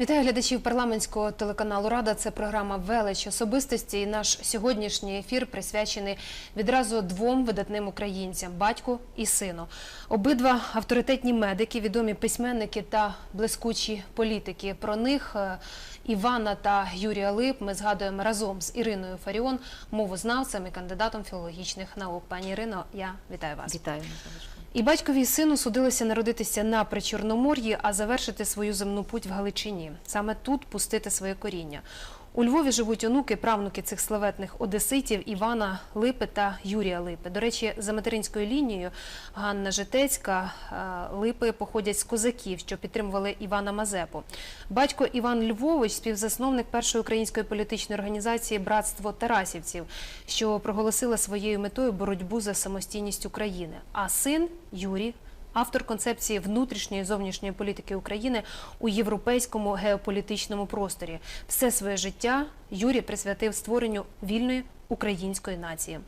Вітаю глядачів парламентського телеканалу Рада. Це програма Велич особистості. І наш сьогоднішній ефір присвячений відразу двом видатним українцям батьку і сину. Обидва авторитетні медики, відомі письменники та блискучі політики. Про них е, Івана та Юрія Лип ми згадуємо разом з Іриною Фаріон, мовознавцем і кандидатом філологічних наук. Пані Ірино, я вітаю вас. Вітаю. І батькові і сину судилося народитися на Причорномор'ї, а завершити свою земну путь в Галичині. Саме тут пустити своє коріння. У Львові живуть онуки, правнуки цих славетних одеситів Івана Липи та Юрія Липи. До речі, за материнською лінією Ганна Житецька е, Липи походять з козаків, що підтримували Івана Мазепу. Батько Іван Львович, співзасновник першої української політичної організації Братство Тарасівців, що проголосила своєю метою боротьбу за самостійність України. А син Юрій автор концепції внутрішньої і зовнішньої політики України у європейському геополітичному просторі. Все своє життя Юрій присвятив створенню вільної української нації.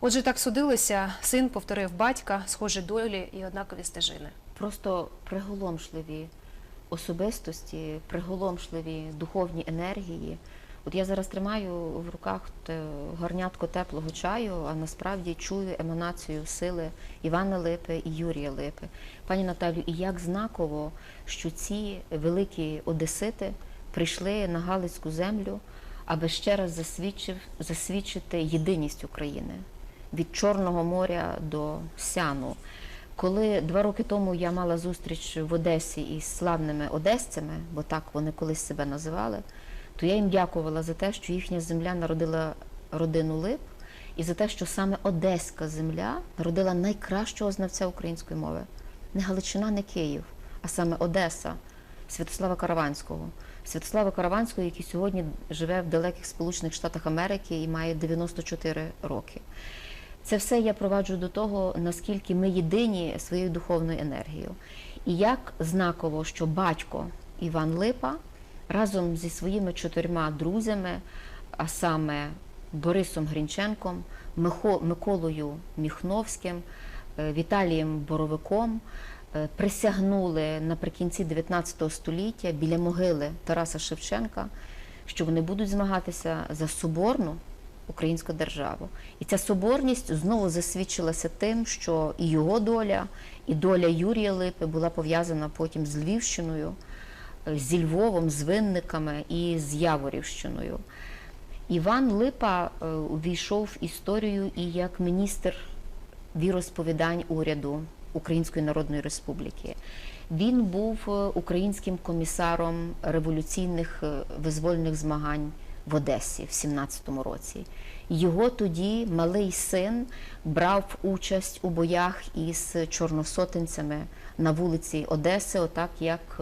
Отже, так судилося. Син повторив батька, схожі долі і однакові стежини. Просто приголомшливі особистості, приголомшливі духовні енергії. От я зараз тримаю в руках горнятко теплого чаю, а насправді чую еманацію сили Івана Липи і Юрія Липи. Пані Наталю, і як знаково, що ці великі одесити прийшли на Галицьку землю, аби ще раз засвідчив, засвідчити єдиність України від Чорного моря до Сяну. Коли два роки тому я мала зустріч в Одесі із славними одесцями, бо так вони колись себе називали, то я їм дякувала за те, що їхня земля народила родину Лип, і за те, що саме одеська земля народила найкращого знавця української мови. Не Галичина, не Київ, а саме Одеса, Святослава Караванського. Святослава Караванського, який сьогодні живе в далеких Сполучених Штатах Америки і має 94 роки. Це все я проваджу до того, наскільки ми єдині своєю духовною енергією. І як знаково, що батько Іван Липа разом зі своїми чотирма друзями, а саме Борисом Грінченком, Миколою Міхновським, е, Віталієм Боровиком е, присягнули наприкінці 19 століття біля могили Тараса Шевченка, що вони будуть змагатися за соборну українську державу. І ця соборність знову засвідчилася тим, що і його доля, і доля Юрія Липи була пов'язана потім з Львівщиною, зі Львовом, з Винниками і з Яворівщиною. Іван Липа е, увійшов в історію і як міністр віросповідань уряду Української Народної Республіки. Він був е, українським комісаром революційних е, визвольних змагань в Одесі в 17-му році. Його тоді малий син брав участь у боях із чорносотенцями на вулиці Одеси, отак як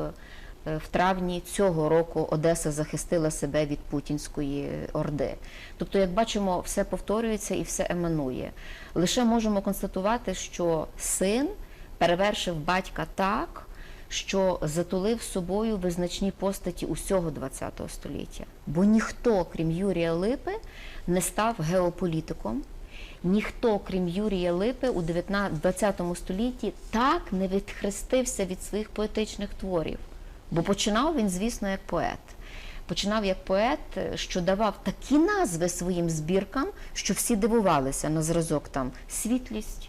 в травні цього року Одеса захистила себе від путінської орди. Тобто, як бачимо, все повторюється і все еманує. Лише можемо констатувати, що син перевершив батька так, що затулив собою визначні постаті усього ХХ століття. Бо ніхто, крім Юрія Липи, не став геополітиком. Ніхто, крім Юрія Липи, у 19 столітті так не відхрестився від своїх поетичних творів. Бо починав він, звісно, як поет. Починав як поет, що давав такі назви своїм збіркам, що всі дивувалися на зразок там світлість,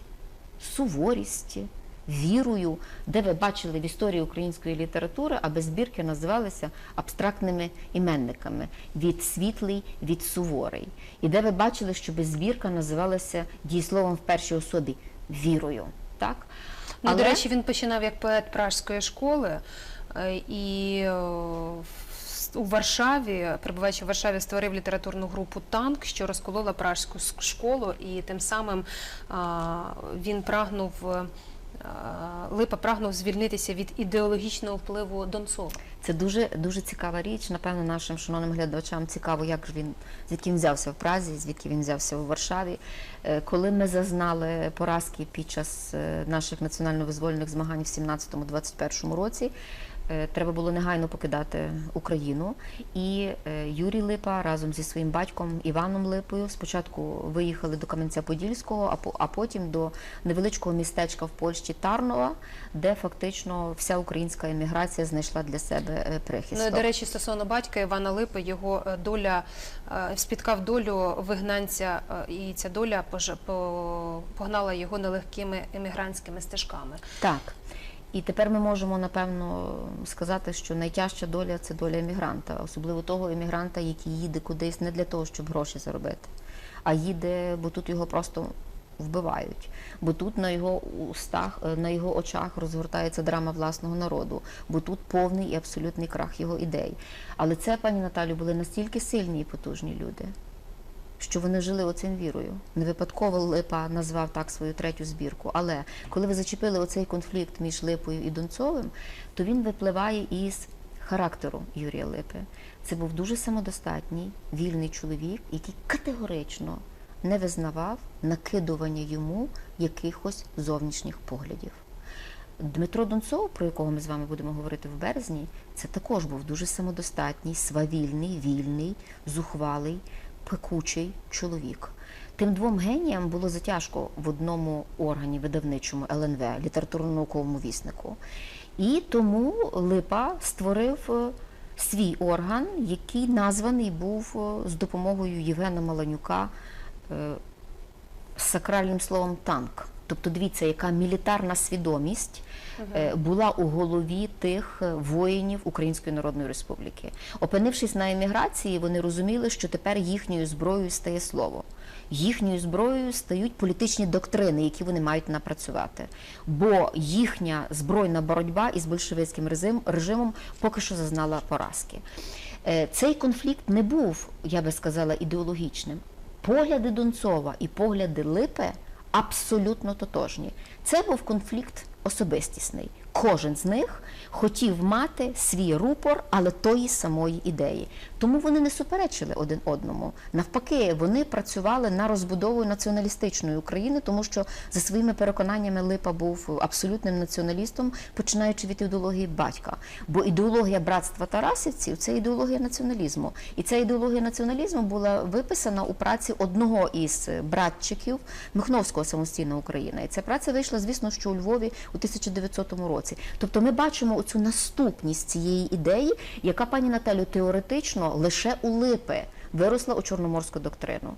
суворість, вірою, де ви бачили в історії української літератури, аби збірки називалися абстрактними іменниками від світлий, від суворий. І де ви бачили, щоб збірка називалася дієсловом в першій особі вірою. Так? Ну, до речі, він починав як поет пражської школи е, і е, у Варшаві, перебуваючи в Варшаві, створив літературну групу Танк, що розколола пражську школу, і тим самим він прагнув. е, Липа прагнув звільнитися від ідеологічного впливу Донцова. Це дуже дуже цікава річ. Напевно, нашим шановним глядачам цікаво, як ж він звідки він взявся в Празі, звідки він взявся у Варшаві. Е, Коли ми зазнали поразки під час е, наших національно-визвольних змагань в 17-21 році, е, треба було негайно покидати Україну. І е, Юрій Липа разом зі своїм батьком Іваном Липою спочатку виїхали до Кам'янця-Подільського, а по- а потім до невеличкого містечка в Польщі Тарнова, де фактично вся українська еміграція знайшла для себе е, Ну, до речі, стосовно батька Івана Липи, його е, доля е, спіткав долю вигнанця, е, і ця доля погнала його нелегкими емігрантськими стежками. Так. І тепер ми можемо напевно сказати, що найтяжча доля це доля емігранта, особливо того емігранта, який їде кудись не для того, щоб гроші заробити, а їде, бо тут його просто вбивають. Бо тут на його устах, е, на його очах розгортається драма власного народу, бо тут повний і абсолютний крах його ідей. Але це, пані Наталю, були настільки сильні і потужні люди, що вони жили оцим вірою. Не випадково Липа назвав так свою третю збірку. Але коли ви зачепили оцей конфлікт між Липою і Донцовим, то він випливає із характеру Юрія Липи. Це був дуже самодостатній, вільний чоловік, який категорично не визнавав накидування йому якихось зовнішніх поглядів. Дмитро Донцов, про якого ми з вами будемо говорити в березні, це також був дуже самодостатній, свавільний, вільний, зухвалий, пекучий чоловік. Тим двом геніям було затяжко в одному органі видавничому ЛНВ, літературно-науковому віснику. І тому Липа створив е, свій орган, який названий був е, з допомогою Євгена Маланюка е, сакральним словом танк. Тобто, дивіться, яка мілітарна свідомість е, була у голові тих е, воїнів Української Народної Республіки. Опинившись на еміграції, вони розуміли, що тепер їхньою зброєю стає слово. Їхньою зброєю стають політичні доктрини, які вони мають напрацювати. Бо їхня збройна боротьба із большевицьким режимом поки що зазнала поразки. Е, Цей конфлікт не був, я би сказала, ідеологічним. Погляди Донцова і погляди Липи абсолютно тотожні. Це був конфлікт особистісний. Кожен з них хотів мати свій рупор, але тої самої ідеї. Тому вони не суперечили один одному. Навпаки, вони працювали на розбудову націоналістичної України, тому що за своїми переконаннями Липа був абсолютним націоналістом, починаючи від ідеології батька. Бо ідеологія братства Тарасівців це ідеологія націоналізму. І ця ідеологія націоналізму була виписана у праці одного із братчиків Михновського самостійна Україна. І ця праця вийшла, звісно, що у Львові у 1900 році. Тобто ми бачимо оцю наступність цієї ідеї, яка пані Наталю теоретично лише у Липи виросла у чорноморську доктрину.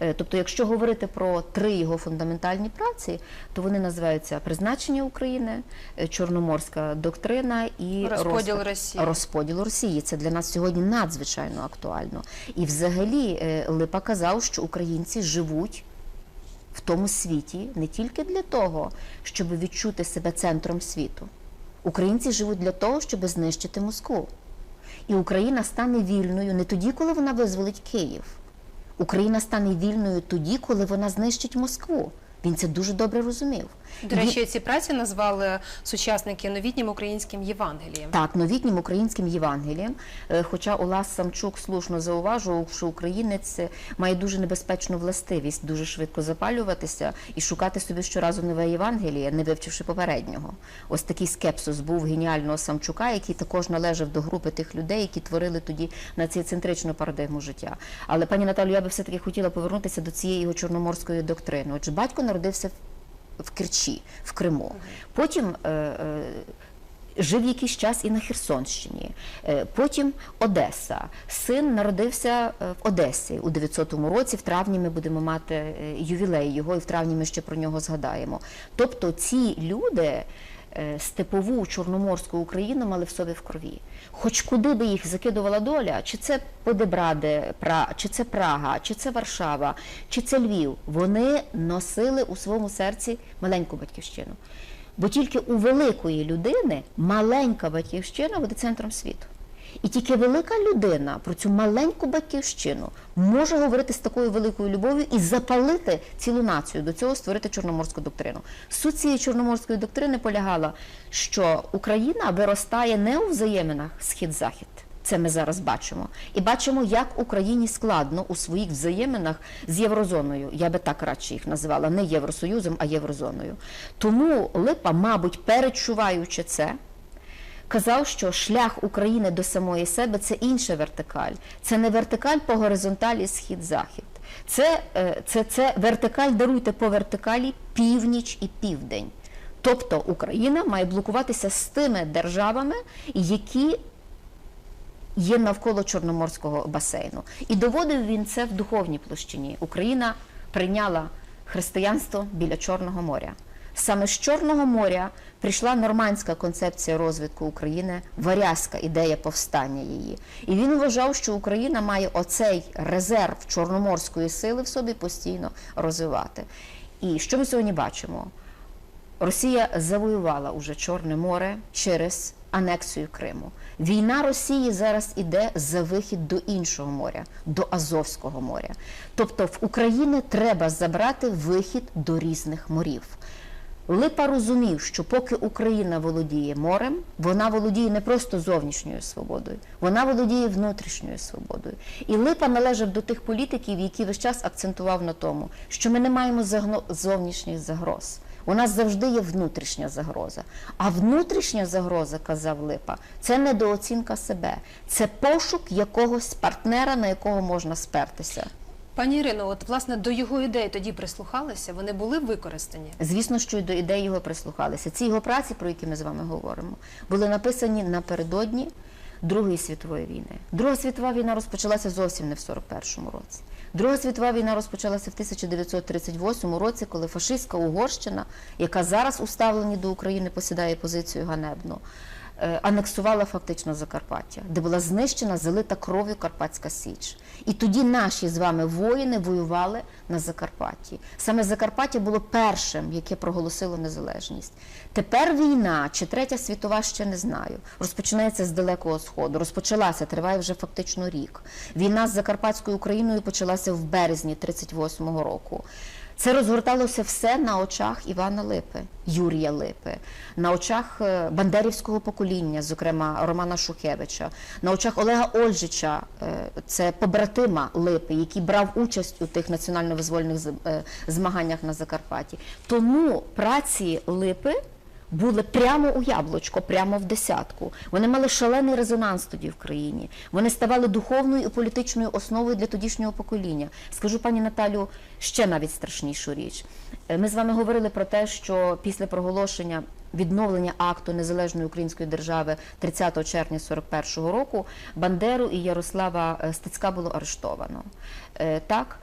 Е, Тобто, якщо говорити про три його фундаментальні праці, то вони називаються призначення України, е, чорноморська доктрина і Розподіл Росії. розподіл Росії. Це для нас сьогодні надзвичайно актуально. І взагалі е, Липа казав, що українці живуть в тому світі не тільки для того, щоб відчути себе центром світу. Українці живуть для того, щоб знищити Москву. І Україна стане вільною не тоді, коли вона визволить Київ. Україна стане вільною тоді, коли вона знищить Москву. Він це дуже добре розумів. До речі, ці праці назвали сучасники новітнім українським Євангелієм. Так, новітнім українським Євангелієм. Е, Хоча Олас Самчук слушно зауважував, що українець е, має дуже небезпечну властивість дуже швидко запалюватися і шукати собі щоразу нове Євангеліє, не вивчивши попереднього. Ось такий скепсис був геніального Самчука, який також належав до групи тих людей, які творили тоді націоцентричну парадигму життя. Але пані Наталю, я би все таки хотіла повернутися до цієї його чорноморської доктрини. Отже, батько народився в- Керчі, в Криму. Потім е, е, жив якийсь час і на Херсонщині. Е, Потім Одеса. Син народився в Одесі у 900 році. В травні ми будемо мати ювілей його, і в травні ми ще про нього згадаємо. Тобто ці люди. Е, Степову чорноморську Україну мали в собі в крові. Хоч куди би їх закидувала доля, чи це Подебраде, чи це Прага, чи це Варшава, чи це Львів, вони носили у своєму серці маленьку батьківщину. Бо тільки у великої людини маленька батьківщина буде центром світу. І тільки велика людина про цю маленьку батьківщину може говорити з такою великою любов'ю і запалити цілу націю, до цього створити чорноморську доктрину. Суть цієї чорноморської доктрини полягала, що Україна виростає не у взаєминах схід-захід. Це ми зараз бачимо. І бачимо, як Україні складно у своїх взаєминах з Єврозоною. Я би так радше їх називала, не Євросоюзом, а Єврозоною. Тому Липа, мабуть, перечуваючи це, казав, що шлях України до самої себе це інша вертикаль. Це не вертикаль по горизонталі схід-захід. Це, е, це, це вертикаль, даруйте по вертикалі північ і південь. Тобто Україна має блокуватися з тими державами, які є навколо Чорноморського басейну. І доводив він це в духовній площині. Україна прийняла християнство біля Чорного моря. Саме з Чорного моря прийшла нормандська концепція розвитку України, варязька ідея повстання її. І він вважав, що Україна має оцей резерв чорноморської сили в собі постійно розвивати. І що ми сьогодні бачимо? Росія завоювала уже Чорне море через анексію Криму. Війна Росії зараз іде за вихід до іншого моря, до Азовського моря. Тобто в Україні треба забрати вихід до різних морів. Липа розумів, що поки Україна володіє морем, вона володіє не просто зовнішньою свободою, вона володіє внутрішньою свободою. І Липа належав до тих політиків, які весь час акцентував на тому, що ми не маємо зовнішніх загроз. У нас завжди є внутрішня загроза. А внутрішня загроза, казав Липа, це недооцінка себе, це пошук якогось партнера, на якого можна спертися. Пані Ірино, от власне до його ідей тоді прислухалися, вони були використані. Звісно, що й до ідей його прислухалися. Ці його праці, про які ми з вами говоримо, були написані напередодні Другої світової війни. Друга світова війна розпочалася зовсім не в 41-му році. Друга світова війна розпочалася в 1938 році, коли фашистська Угорщина, яка зараз у ставленні до України посідає позицію ганебну, анексувала фактично Закарпаття, де була знищена залита кров'ю Карпатська Січ. І тоді наші з вами воїни воювали на Закарпатті. Саме Закарпаття було першим, яке проголосило незалежність. Тепер війна, чи третя світова, ще не знаю. Розпочинається з далекого сходу. Розпочалася, триває вже фактично рік. Війна з Закарпатською Україною почалася в березні 38-го року. Це розгорталося все на очах Івана Липи, Юрія Липи, на очах е, бандерівського покоління, зокрема Романа Шухевича, на очах Олега Ольжича, е, це побратима Липи, який брав участь у тих національно-визвольних е, змаганнях на Закарпатті. Тому праці Липи були прямо у яблучко, прямо в десятку. Вони мали шалений резонанс тоді в країні. Вони ставали духовною і політичною основою для тодішнього покоління. Скажу пані Наталю ще навіть страшнішу річ. Е, Ми з вами говорили про те, що після проголошення відновлення акту незалежної української держави 30 червня 41 року Бандеру і Ярослава е, Стецька було арештовано. Е, Так.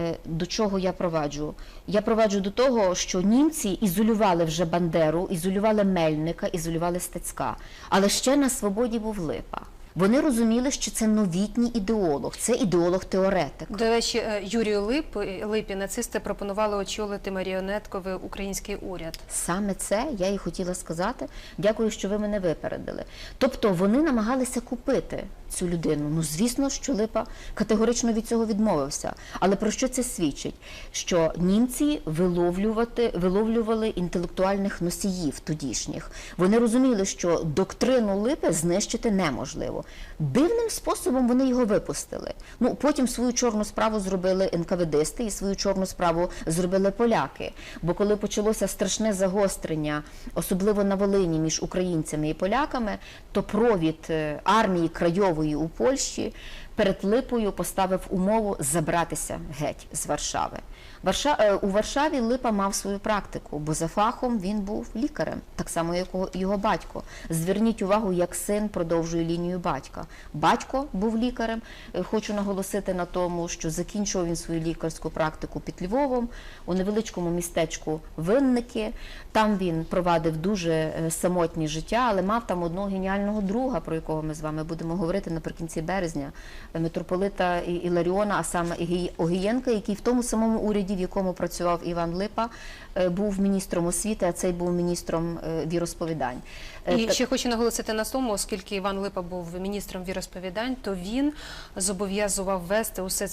Е, До чого я проваджу? Я проваджу до того, що німці ізолювали вже Бандеру, ізолювали Мельника, ізолювали Стецька. Але ще на свободі був Липа. Вони розуміли, що це новітній ідеолог, це ідеолог-теоретик. До речі, е, Юрію Лип, Липі нацисти пропонували очолити маріонетковий український уряд. Саме це я і хотіла сказати. Дякую, що ви мене випередили. Тобто вони намагалися купити цю людину. Ну, звісно, що Липа категорично від цього відмовився. Але про що це свідчить? Що німці виловлювати, виловлювали інтелектуальних носіїв тодішніх. Вони розуміли, що доктрину Липи знищити неможливо. Дивним способом вони його випустили. Ну потім свою чорну справу зробили НКВДисти і свою чорну справу зробили поляки. Бо коли почалося страшне загострення, особливо на Волині між українцями і поляками, то провід е, армії крайової у Польщі перед Липою поставив умову забратися геть з Варшави. Варша... е, У Варшаві Липа мав свою практику, бо за фахом він був лікарем, так само як його- батько. Зверніть увагу, як син продовжує лінію батька. Батько був лікарем. Е, Хочу наголосити на тому, що закінчував він свою лікарську практику під Львовом у невеличкому містечку Винники. Там він провадив дуже е, самотнє життя, але мав там одного геніального друга, про якого ми з вами будемо говорити наприкінці березня, митрополита Іларіона, а саме Огієнка, який в тому самому уряді, в якому працював Іван Липа, е, був міністром освіти, а цей був міністром е, віросповідань. Е, І ще хочу наголосити на тому, оскільки Іван Липа був міністром віросповідань, то він зобов'язував вести усе,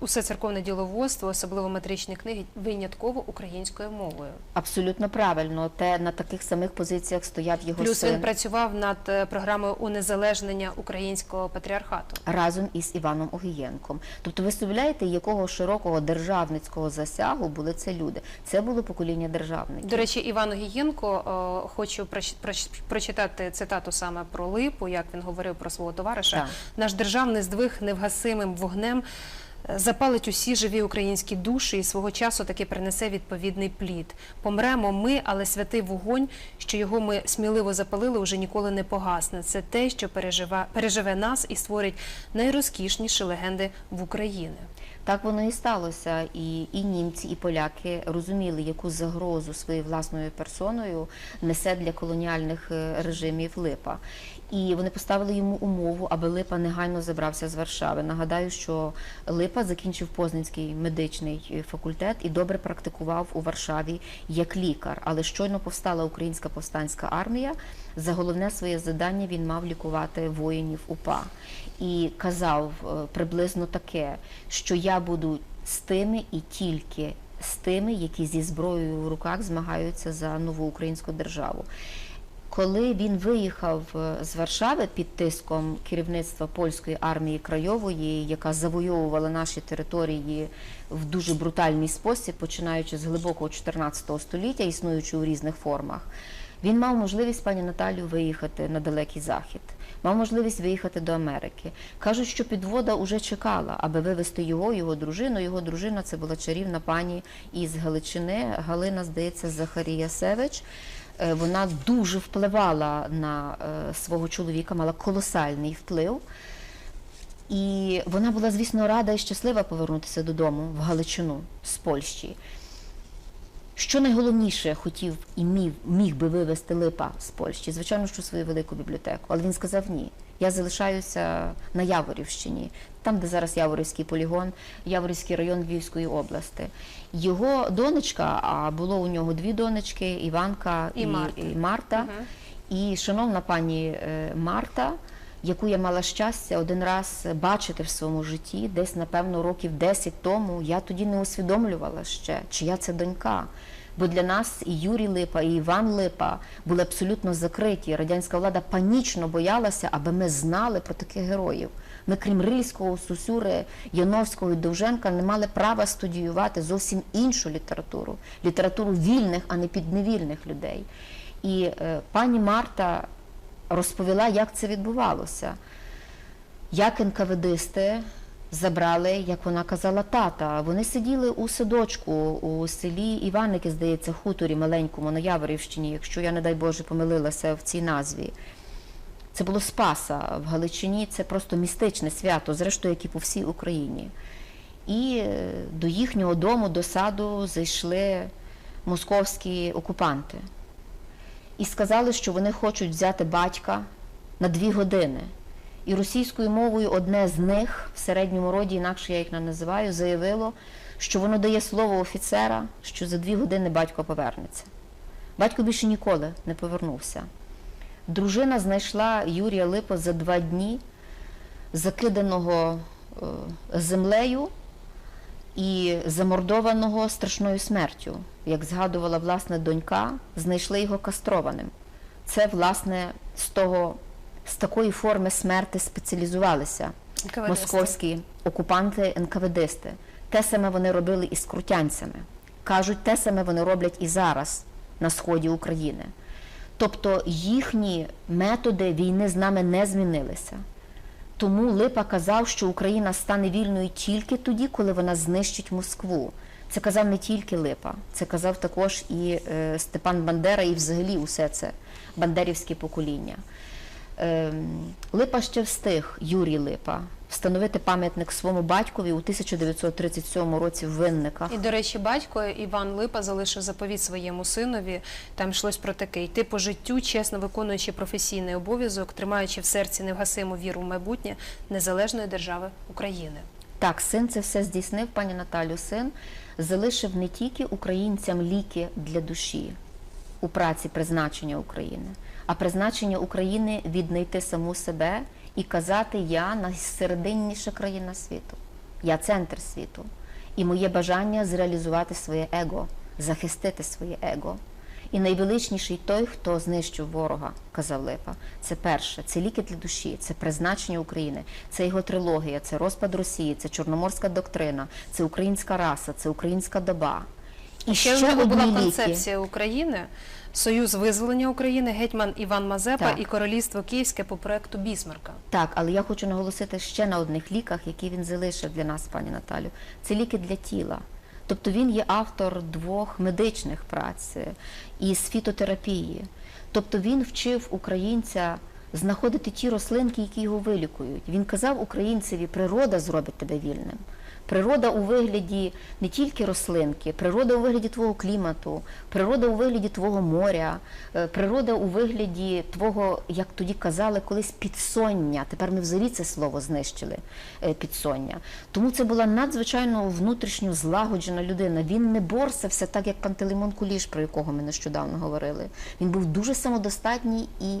усе церковне діловодство, особливо метричні книги, винятково українською мовою. Абсолютно правильно. Те на таких самих позиціях стояв його Плюс син. він працював над програмою унезалежнення українського патріархату. Разом разом із Іваном Огієнком. Тобто, ви собіляєте, якого широкого державницького засягу були це люди. Це було покоління державників. До речі, Іван Огієнко, е, хочу проч- проч- прочитати цитату саме про липу, як він говорив про свого товариша. Так. Наш державний здвиг невгасимим вогнем запалить усі живі українські душі і свого часу таки принесе відповідний плід. Помремо ми, але святий вогонь, що його ми сміливо запалили, уже ніколи не погасне. Це те, що переживе, переживе нас і створить найрозкішніші легенди в Україні. Так воно і сталося. І, і німці, і поляки розуміли, яку загрозу своєю власною персоною несе для колоніальних е, режимів Липа. І вони поставили йому умову, аби Липа негайно забрався з Варшави. Нагадаю, що Липа закінчив Познанський медичний е, факультет і добре практикував у Варшаві як лікар. Але щойно повстала українська повстанська армія. За головне своє завдання він мав лікувати воїнів УПА і казав е, приблизно таке, що я буду з тими і тільки з тими, які зі зброєю в руках змагаються за нову українську державу. Коли він виїхав е, з Варшави під тиском керівництва польської армії Крайової, яка завойовувала наші території в дуже брутальний спосіб, починаючи з глибокого 14 століття, існуючи у різних формах, він мав можливість пані Наталю виїхати на далекий захід, мав можливість виїхати до Америки. Кажуть, що підвода уже чекала, аби вивезти його, його дружину. Його дружина це була чарівна пані із Галичини, Галина, здається, Захарія Севич. Е, Вона дуже впливала на е, свого чоловіка, мала колосальний вплив. І вона була, звісно, рада і щаслива повернутися додому в Галичину з Польщі. Що найголовніше хотів і міг, міг би вивезти Липа з Польщі? Звичайно, що свою велику бібліотеку. Але він сказав ні. Я залишаюся на Яворівщині, там, де зараз Яворівський полігон, Яворівський район Львівської області. Його донечка, а було у нього дві донечки Іванка І Марта. і Марта. Мгм. І шановна пані е, Марта, яку я мала щастя один раз бачити в своєму житті, десь, напевно, років 10 тому, я тоді не усвідомлювала ще, чия це донька. Бо для нас і Юрій Липа, і Іван Липа були абсолютно закриті. Радянська влада панічно боялася, аби ми знали про таких героїв. Ми, крім Рильського, Сусюри, Яновського і Довженка, не мали права студіювати зовсім іншу літературу літературу вільних, а не підневільних людей. І е, пані Марта розповіла, як це відбувалося. Як НКВДисти забрали, як вона казала, тата. Вони сиділи у садочку у селі Іваники, здається, хуторі маленькому на Яворівщині, якщо я, не дай Боже, помилилася в цій назві. Це було Спаса в Галичині, це просто містичне свято, зрештою, як і по всій Україні. І е, до їхнього дому, до саду зайшли московські окупанти і сказали, що вони хочуть взяти батька на дві години. І російською мовою одне з них в середньому роді, інакше я їх не називаю, заявило, що воно дає слово офіцера, що за дві години батько повернеться. Батько більше ніколи не повернувся. Дружина знайшла Юрія Липа за два дні, закиданого е, землею і замордованого страшною смертю. Як згадувала власне донька, знайшли його кастрованим. Це, власне, з того, з такої форми смерти спеціалізувалися НКВД. московські окупанти, НКВДисти. Те саме вони робили і з крутянцями. Кажуть, те саме вони роблять і зараз на сході України. Тобто їхні методи війни з нами не змінилися. Тому Липа казав, що Україна стане вільною тільки тоді, коли вона знищить Москву. Це казав не тільки Липа, це казав також і е, Степан Бандера, і взагалі усе це бандерівське покоління. Ем, Липа ще встиг, Юрій Липа, встановити пам'ятник своєму батькові у 1937 році в Винниках. І, до речі, батько Іван Липа залишив заповіт своєму синові. Там йшлось про таке: йти по життю, чесно виконуючи професійний обов'язок, тримаючи в серці невгасиму віру в майбутнє незалежної держави України. Так, син це все здійснив, пані Наталю. Син залишив не тільки українцям ліки для душі у праці призначення України, а призначення України віднайти саму себе і казати Я найсерединніша країна світу, я центр світу. І моє бажання зреалізувати своє его, захистити своє его. І найвеличніший той, хто знищив ворога, казав Липа. Це перше, це ліки для душі, це призначення України, це його трилогія, це розпад Росії, це чорноморська доктрина, це українська раса, це українська доба. І Ще в нього була ліки. концепція України, Союз визволення України, гетьман Іван Мазепа Так. і Королівство Київське по проекту Бісмарка. Так, але я хочу наголосити ще на одних ліках, які він залишив для нас, пані Наталю. Це ліки для тіла. Тобто він є автор двох медичних праць е, із фітотерапії. Тобто він вчив українця знаходити ті рослинки, які його вилікують. Він казав українцеві, природа зробить тебе вільним. Природа у вигляді не тільки рослинки, природа у вигляді твого клімату, природа у вигляді твого моря, е, природа у вигляді твого, як тоді казали, колись підсоння. Тепер ми взагалі це слово знищили е, підсоння. Тому це була надзвичайно внутрішньо злагоджена людина. Він не борсався, так як Пантелеймон Куліш, про якого ми нещодавно говорили. Він був дуже самодостатній і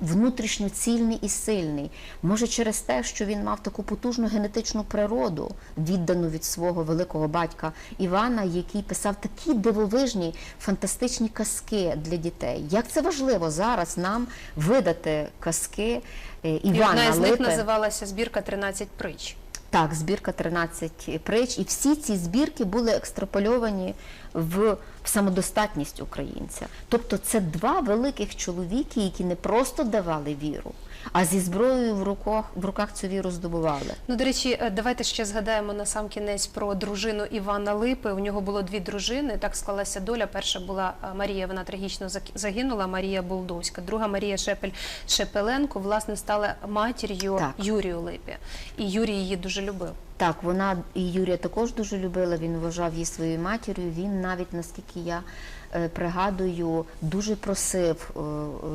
внутрішньо цільний і сильний. Може, через те, що він мав таку потужну генетичну природу, віддану від свого великого батька Івана, який писав такі дивовижні, фантастичні казки для дітей. Як це важливо зараз нам видати казки е, І одна із них Липи? називалася збірка «13 притч. Так, збірка 13 притч, і всі ці збірки були екстрапольовані в, в самодостатність українця. Тобто це два великих чоловіки, які не просто давали віру, а зі зброєю в руках, в руках цю віру здобували. Ну, до речі, е, давайте ще згадаємо на сам кінець про дружину Івана Липи. У нього було дві дружини. Так склалася доля. Перша була е, Марія, вона трагічно загинула, Марія Болдовська. Друга Марія Шепель Шепеленко, власне, стала матір'ю Юрію Липі. І Юрій її дуже любив. Так, вона і Юрія також дуже любила. Він вважав її своєю матір'ю. Він навіть, наскільки я пригадую, дуже просив е,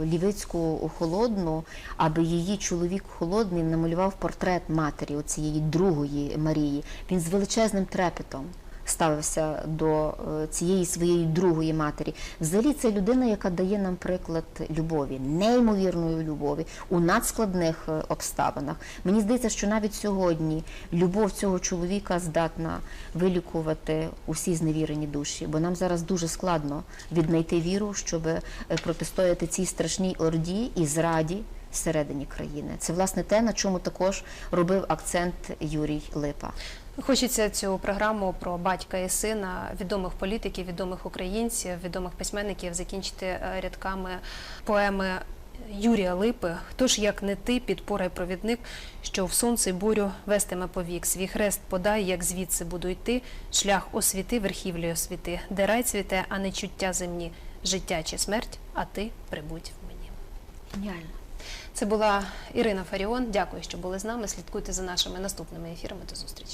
Лівицьку холодну, аби її чоловік холодний намалював портрет матері, оцієї другої Марії. Він з величезним трепетом. Ставився до е, цієї своєї другої матері. Взагалі, це людина, яка дає нам приклад любові, неймовірної любові у надскладних е, обставинах. Мені здається, що навіть сьогодні любов цього чоловіка здатна вилікувати усі зневірені душі, бо нам зараз дуже складно віднайти віру, щоб е, протистояти цій страшній орді і зраді всередині країни. Це власне те, на чому також робив акцент Юрій Липа. Хочеться цю програму про батька і сина, відомих політиків, відомих українців, відомих письменників закінчити е, рядками поеми Юрія Липи. Хто ж як не ти, підпора й провідник, що в сонце бурю вестиме повік. Свій хрест подай, як звідси буду йти. Шлях освіти, верхівлі освіти, де рай цвіте, а не чуття земні, життя чи смерть, а ти прибудь в мені. Геніально. Це була Ірина Фаріон. Дякую, що були з нами. Слідкуйте за нашими наступними ефірами. До зустрічі.